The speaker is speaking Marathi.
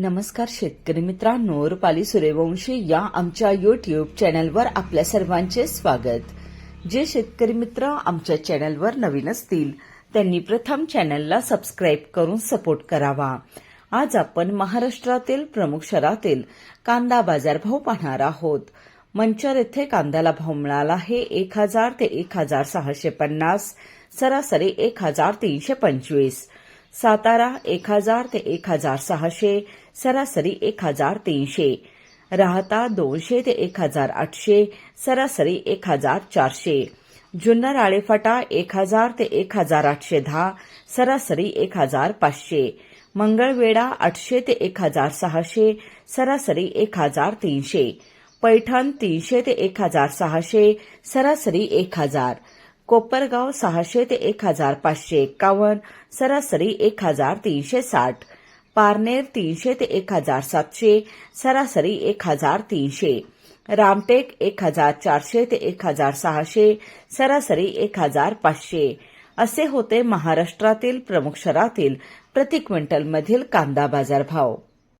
नमस्कार शेतकरी मित्रांनो रुपाली सूर्यवंशी या आमच्या युट्यूब चॅनलवर आपल्या सर्वांचे स्वागत. जे शेतकरी मित्र आमच्या चॅनलवर नवीन असतील त्यांनी प्रथम चॅनलला सबस्क्राईब करून सपोर्ट करावा. आज आपण महाराष्ट्रातील प्रमुख शहरातील कांदा बाजारभाव पाहणार आहोत. मंचर येथे कांद्याला भाव मिळाला आहे एक हजार ते एक हजार सहाशे पन्नास सरासरी एक हजार तीनशे पंचवीस. सातारा एक हजार ते एक हजार सहाशे सरासरी एक हजार तीनशे राहता दोनशे ते एक हजार आठशे सरासरी एक हजार चारशे जुन्नर आळेफाटा एक हजार ते एक हजार आठशे दहा सरासरी एक हजार पाचशे मंगळवेढा आठशे ते एक हजार सहाशे सरासरी एक हजार तीनशे पैठण तीनशे ते एक हजार सहाशे सरासरी एक हजार कोपरगाव सहाशे ते एक हजार पाचशे एक्कावन्न सरासरी एक हजार तीनशे साठ पारनेर तीनशे ते एक हजार सातशे सरासरी एक हजार तीनशे रामटेक एक हजार चारशे ते एक हजार सहाशे सरासरी एक हजार पाचशे. असे होते महाराष्ट्रातील प्रमुख शहरातील प्रति क्विंटलमधील कांदा बाजार भाव